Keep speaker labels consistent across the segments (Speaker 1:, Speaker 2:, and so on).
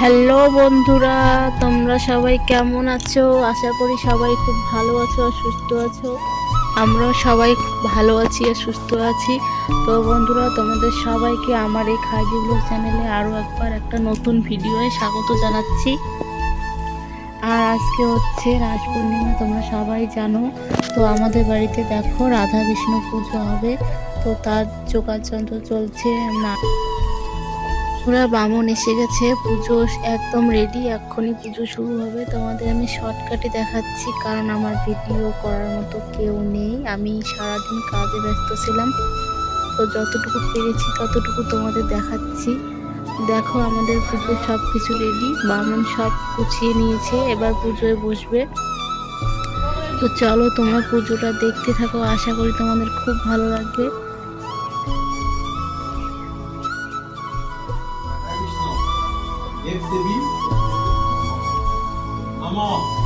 Speaker 1: Hello বন্ধুরা, তোমরা সবাই কেমন আছো? আশা করি সবাই খুব ভালো আছো আর সুস্থ আছো। আমরাও সবাই ভালো আছি আর সুস্থ আছি। তো বন্ধুরা, তোমাদের সবাইকে আমার এই খাইজি ব্লগ চ্যানেলে আরও একবার একটা নতুন ভিডিওয়ে স্বাগত জানাচ্ছি। আর আজকে হচ্ছে রাজ পূর্ণিমা, তোমরা সবাই জানো। তো আমাদের বাড়িতে দেখো, রাধা কৃষ্ণ পুজো হবে। তো তার যোগাযন্ত্র চলছে না পুরা বামন এসে গেছে, পুজো একদম রেডি এক্ষুনি পুজো শুরু হবে। তোমাদের আমি শর্টকাটে দেখাচ্ছি, কারণ আমার ভিডিও করার মতো কেউ নেই। আমি সারাদিন কাজে ব্যস্ত ছিলাম, তো যতটুকু পেরেছি ততটুকু তোমাদের দেখাচ্ছি। দেখো আমাদের পুজো সব কিছু রেডি বামন সব গুছিয়ে নিয়েছে, এবার পুজোয় বসবে। তো চলো তোমরা পুজোটা দেখতে থাকো, আশা করি তোমাদের খুব ভালো লাগবে।
Speaker 2: Vamos!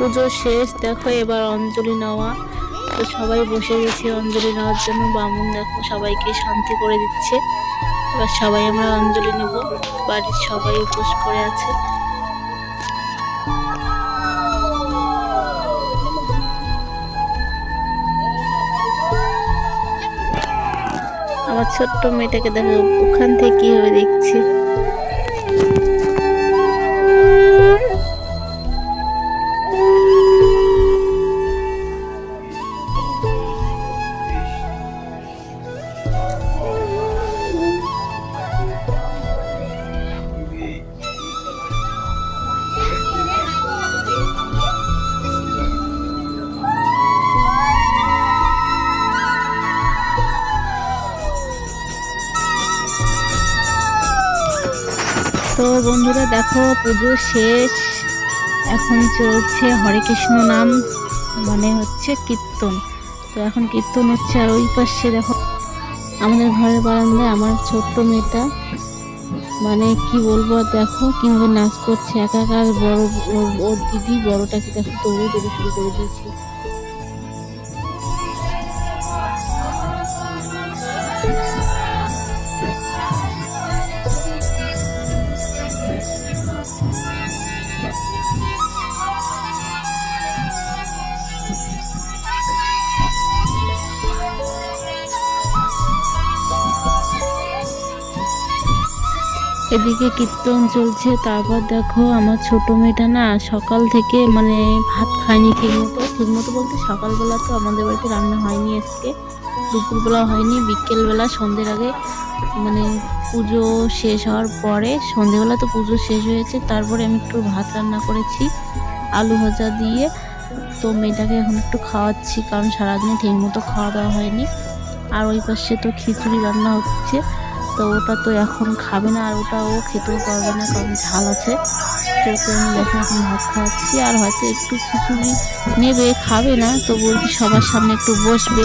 Speaker 1: পুজো শেষ, দেখো এবার অঞ্জলি নেওয়া। তো সবাই বসে গেছি অঞ্জলি নেওয়ার জন্য। বামুন দেখো সবাইকে শান্তি করে দিচ্ছে। এবার সবাই আমরা অঞ্জলি নেব। বাড়ির সবাই উপোস করে আছে। আমার ছোট্ট মেয়েটাকে দেখো, ওখান থেকে কীভাবে দেখছি। তো বন্ধুরা দেখো, পুজো শেষ। এখন চলছে হরে কৃষ্ণ নাম মানে হচ্ছে কীর্তন। তো এখন কীর্তন হচ্ছে আর ওই পাশে দেখো, আমাদের ঘরের বারান্দায় আমার ছোট্ট মেয়েটা মানে কি বলব দেখো, কীভাবে নাচ করছে। একাকার বড়, ওর- দিদি বড়টাকে দেখো দৌড়ে দৌড়ে শুরু করে দিয়েছে। এদিকে কীর্তন চলছে, তারপর দেখো আমার ছোট মেয়েটা না সকাল থেকে মানে ভাত খায়নি ঠিক মতো। ঠিক মতো বলতে সকালবেলা তো আমাদের বাড়িতে রান্না হয়নি আজকে। দুপুরবেলা হয়নি, বিকেলবেলা সন্ধ্যের আগে মানে পুজো শেষ হওয়ার পরে সন্ধেবেলা তো পুজো শেষ হয়েছে, তারপরে আমি একটু ভাত রান্না করেছি, আলু ভাজা দিয়ে। তো মেয়েটাকে এখন একটু খাওয়াচ্ছি, কারণ সারাদিনে ঠিক মতো খাওয়া দাওয়া হয়নি। আর ওই পাশে তো খিচুড়ি রান্না হচ্ছে। তো ওটা তো এখন খাবে না আর ওটা ও খেতেও পারবে না, কারণ ঝাল আছে। তো আমি এখন ভাত খাওয়াচ্ছি, আর হয়তো একটু খিচুড়ি নেবে, খাবে না, তো বলছি সবার সামনে একটু বসবে।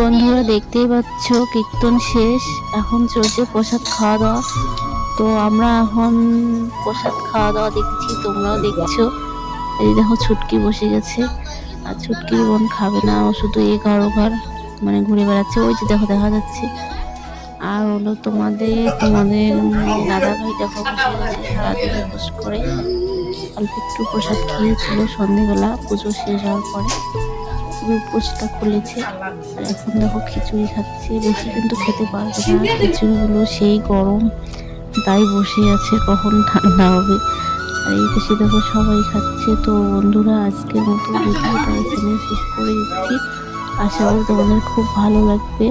Speaker 1: বন্ধুরা দেখতেই পাচ্ছ, কীর্তন শেষ। এখন চলছে প্রসাদ খাওয়া দাওয়া। তো আমরা এখন প্রসাদ খাওয়া দাওয়া দেখছি, তোমরাও দেখছ। এই দেখো ছুটকি বসে গেছে। আর ছুটকির বোন খাবে না, ও শুধু এ ঘর, ও ঘর মানে ঘুরে বেড়াচ্ছে। ওই যে দেখো, দেখা যাচ্ছে। আর হলো তোমাদের তোমাদের দাদা ভাই দেখো সারাদিন উপোস করে। অল্প একটু প্রসাদ খেয়েছিল সন্ধেবেলা, পুজো শেষ হওয়ার পরে। উপোসটা খুলেছে আর এখন দেখো খিচুড়ি খাচ্ছি বেশি কিন্তু খেতে পারবে না। খিচুড়িগুলো সেই গরম, তাই বসে আছে, কখন ঠান্ডা হবে। আর এই বেশি দেখো সবাই খাচ্ছে। তো বন্ধুরা, আজকের মতো ভিডিওটা এখানে শেষ করে দিচ্ছি। আশা করি তোমাদের খুব ভালো লাগবে।